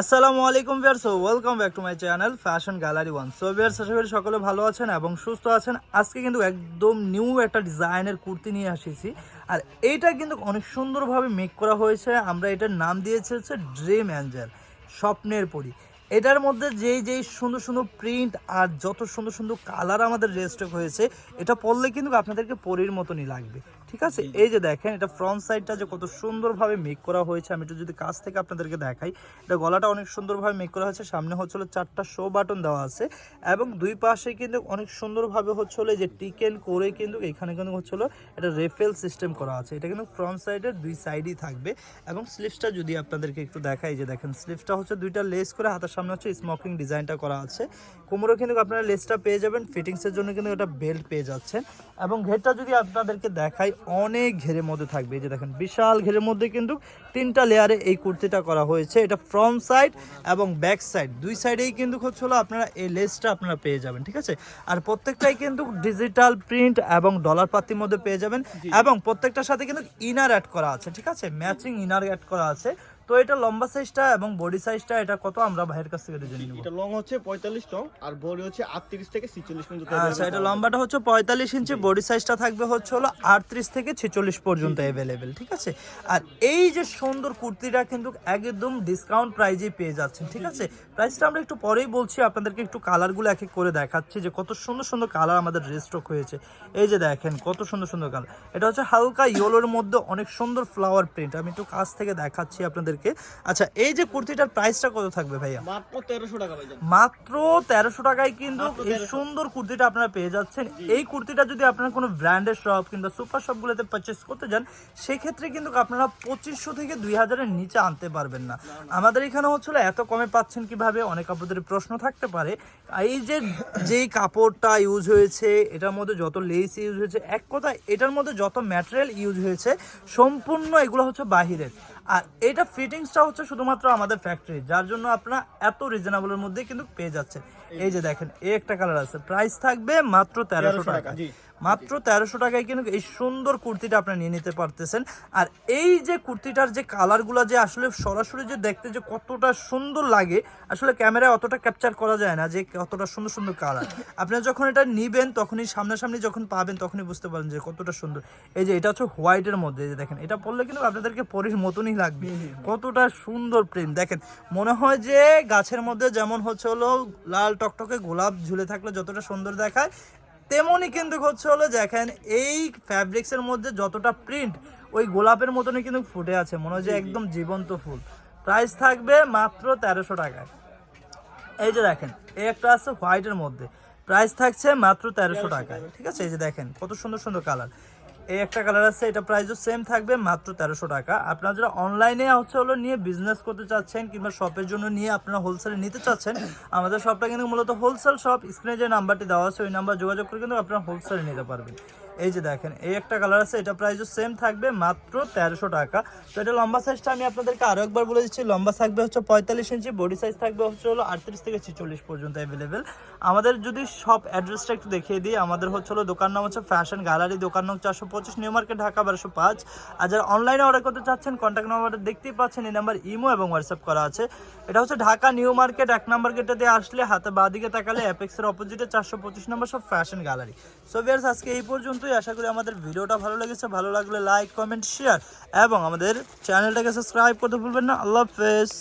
আসসালামু আলাইকুম viewers welcome back to my channel fashion gallery one so viewers আশা করি সকলে ভালো আছেন এবং সুস্থ আছেন। আজকে কিন্তু একদম নিউ একটা ডিজাইনের কুর্তি নিয়ে আসিছি। আর এইটা কিন্তু অনেক সুন্দরভাবে মেক করা হয়েছে। আমরা এটার নাম দিয়েছি হচ্ছে ড্রিম অ্যাঞ্জেল স্বপ্নের পরি। এটার মধ্যে যেই যেই সুন্দর সুন্দর প্রিন্ট আর যত সুন্দর সুন্দর কালার আমাদের রেস্টক হয়েছে এটা পরলে কিন্তু আপনাদেরকে পরীর মতনই লাগবে ঠিক আছে? এই যে দেখেন এটা ফ্রন্ট সাইডটা যে কত সুন্দরভাবে মেক করা হয়েছে আমি একটু যদি কাছ থেকে আপনাদেরকে দেখাই এটা গলাটা অনেক সুন্দরভাবে মেক করা হয়েছে সামনে হচ্ছে হলো চারটা শো বাটন দেওয়া আছে এবং দুই পাশে কিন্তু অনেক সুন্দরভাবে হচ্ছে হলো এই যে টিকেন করে কিন্তু এখানে কিন্তু হচ্ছে হলো এটা রেফেল সিস্টেম করা আছে এটা কিন্তু ফ্রন্ট সাইডের দুই সাইডই থাকবে এবং স্লিভসটা যদি আপনাদেরকে একটু দেখাই যে দেখেন স্লিভসটা হচ্ছে দুইটা লেস করে হাতের সামনে হচ্ছে স্মোকিং ডিজাইনটা করা আছে। কোমরও কিন্তু আপনারা লেসটা পেয়ে যাবেন ফিটিংসের জন্য কিন্তু এটা বেল্ট পেয়ে যাচ্ছেন। এবং ঘেরটা যদি আপনাদেরকে দেখাই অনেক ঘেরের মধ্যে থাকবে। এই যে দেখেন বিশাল ঘেরের মধ্যে কিন্তু তিনটা লেয়ারে এই কুর্তিটা করা হয়েছে। এটা ফ্রন্ট সাইড এবং ব্যাক সাইড দুই সাইডেই কিন্তু হচ্ছে হলো আপনারা এই লেসটা আপনারা পেয়ে যাবেন ঠিক আছে? আর প্রত্যেকটাই কিন্তু ডিজিটাল প্রিন্ট এবং ডলার পাতির মধ্যে পেয়ে যাবেন। এবং প্রত্যেকটার সাথে কিন্তু ইনার অ্যাড করা আছে ঠিক আছে? ম্যাচিং ইনার অ্যাড করা আছে। তো এটা লম্বা সাইজটা এবং বডি সাইজটা এটা কত আমরা ভাইয়ের কাছ থেকে জেনে নিব। এটা লং হচ্ছে পঁয়তাল্লিশ লং আর বডি হচ্ছে আটত্রিশ থেকে ছিচল্লিশ পর্যন্ত আচ্ছা এটা লম্বাটা হচ্ছে পঁয়তাল্লিশ ইঞ্চি বডি সাইজটা থাকবে হচ্ছে হলো আটত্রিশ থেকে ছেচল্লিশ পর্যন্ত অ্যাভেলেবেল ঠিক আছে? আর এই যে সুন্দর কুর্তিটা কিন্তু একদম ডিসকাউন্ট প্রাইজে পেয়ে যাচ্ছেন ঠিক আছে? প্রাইসটা আমরা একটু পরেই বলছি আপনাদেরকে একটু কালারগুলো এক এক করে দেখাচ্ছি যে কত সুন্দর সুন্দর কালার আমাদের রেস্টক হয়েছে। এই যে দেখেন কত সুন্দর সুন্দর কালার এটা হচ্ছে হালকা ইয়েলোর মধ্যে অনেক সুন্দর ফ্লাওয়ার প্রিন্ট আমি একটু কাছ থেকে দেখাচ্ছি আপনাদেরকে। আচ্ছা এই যে কুর্তিটার প্রাইসটা কত থাকবে ভাইয়া? মাত্র তেরোশো টাকা মাত্র তেরোশো টাকায় কিন্তু এই সুন্দর কুর্তিটা আপনারা পেয়ে যাচ্ছেন। এই কুর্তিটা যদি আপনারা কোনো ব্র্যান্ডের শপ কিংবা সুপার শপগুলোতে পারচেস করতে যান সেক্ষেত্রে কিন্তু আপনারা পঁচিশশো থেকে দুই হাজারের নিচে আনতে পারবেন না। আমাদের এখানে হচ্ছিল এত কমে পাচ্ছেন কীভাবে? অনেক আপনাদের প্রশ্ন থাকতে পারে। এই যে যেই কাপড়টা ইউজ হয়েছে এটার মধ্যে যত লেস ইউজ হয়েছে এক কথা এটার মধ্যে যত ম্যাটেরিয়াল ইউজ হয়েছে সম্পূর্ণ এগুলো হচ্ছে বাহিরের। আর এটা ফিটিংসটা হচ্ছে শুধুমাত্র আমাদের ফ্যাক্টরি যার জন্য আপনারা এত রিজনেবলের মধ্যে কিন্তু পেয়ে যাচ্ছে এই যে দেখেন এই একটা কালার আছে। প্রাইস থাকবে মাত্র তেরোশো 1300 টাকা। টাকা, জি। মাত্র তেরোশো টাকায় কিন্তু এই সুন্দর কুর্তিটা আপনি নিয়ে নিতে পারতেছেন। আর এই যে কুর্তিটার যে কালারগুলো যে আসলে সরাসরি যে দেখতে যে কতটা সুন্দর লাগে আসলে ক্যামেরায় অতটা ক্যাপচার করা যায় না যে কতটা সুন্দর সুন্দর কালার। আপনারা যখন এটা নিবেন তখনই সামনাসামনি যখন পাবেন তখনই বুঝতে পারেন যে কতটা সুন্দর। এই যে এটা হচ্ছে হোয়াইটের মধ্যে এই যে দেখেন এটা পরলে কিন্তু আপনাদেরকে পরির মতনই লাগবে। কতটা সুন্দর প্রিন্ট দেখেন মনে হয় যে গাছের মধ্যে যেমন হচ্ছে হলো লাল টকটকে গোলাপ ঝুলে থাকলে যতটা সুন্দর দেখায় তেমনই কিন্তু হচ্ছে হলো দেখেন এই ফ্যাব্রিক্সের মধ্যে যতটা প্রিন্ট ওই গোলাপের মতনই কিন্তু ফুটে আছে। মনে হয় যে একদম জীবন্ত ফুল। প্রাইস থাকবে মাত্র তেরোশো টাকায়। এই যে দেখেন এই একটা আছে হোয়াইটের মধ্যে। প্রাইস থাকছে মাত্র তেরোশো টাকায়। ঠিক আছে? এই যে দেখেন কত সুন্দর সুন্দর কালার এই একটা কালার আছে, এটা প্রাইসও সেম থাকবে মাত্র তেরোশো টাকা। আপনারা যারা অনলাইনে হচ্ছে হলো নিয়ে বিজনেস করতে চাচ্ছেন কিংবা শপের জন্য নিয়ে আপনারা হোলসেলে নিতে চাচ্ছেন, আমাদের শপটা কিন্তু মূলত হোলসেল শপ স্ক্রিনে যে নাম্বারটি দেওয়া আছে, ওই নাম্বার যোগাযোগ করে কিন্তু আপনারা হোলসেলে নিতে পারবেন। এই যে দেখেন, এই একটা কালার আছে, এটা প্রাইসও সেম থাকবে মাত্র তেরোশো টাকা। তো এটা লম্বা সাইজটা আমি আপনাদেরকে আরও একবার বলে দিচ্ছি, লম্বা থাকবে হচ্ছে পঁয়তাল্লিশ ইঞ্চি বডি সাইজ থাকবে হচ্ছে হলো আটত্রিশ থেকে ছেচল্লিশ পর্যন্ত অ্যাভেলেবেল আমাদের যদি সব অ্যাড্রেসটা একটু দেখিয়ে দিই, আমাদের হচ্ছে হলো দোকান নাম হচ্ছে ফ্যাশন গ্যালারি দোকান নাম চারশো পঁচিশ নিউ মার্কেট ঢাকা বারোশো পাঁচ। আর যারা অনলাইনে অর্ডার করতে চাচ্ছেন কন্ট্যাক্ট নাম্বারটা দেখতেই পাচ্ছেন, এই নাম্বার ইমো এবং হোয়াটসঅ্যাপ করা আছে। এটা হচ্ছে ঢাকা নিউ মার্কেট এক নাম্বার গেটে দিয়ে আসলে হাতে বাদিকে তাকালে অ্যাপেক্সের অপোজিটে চারশো পঁচিশ নম্বর সব ফ্যাশন গ্যালারি সো ভিয়ার্স আজকে এই পর্যন্তই আশা করি আমাদের ভিডিওটা ভালো লেগেছে। ভালো লাগলে লাইক কমেন্ট শেয়ার এবং আমাদের চ্যানেলটাকে সাবস্ক্রাইব করতে ভুলবেন না। আল্লাহ হাফেজ।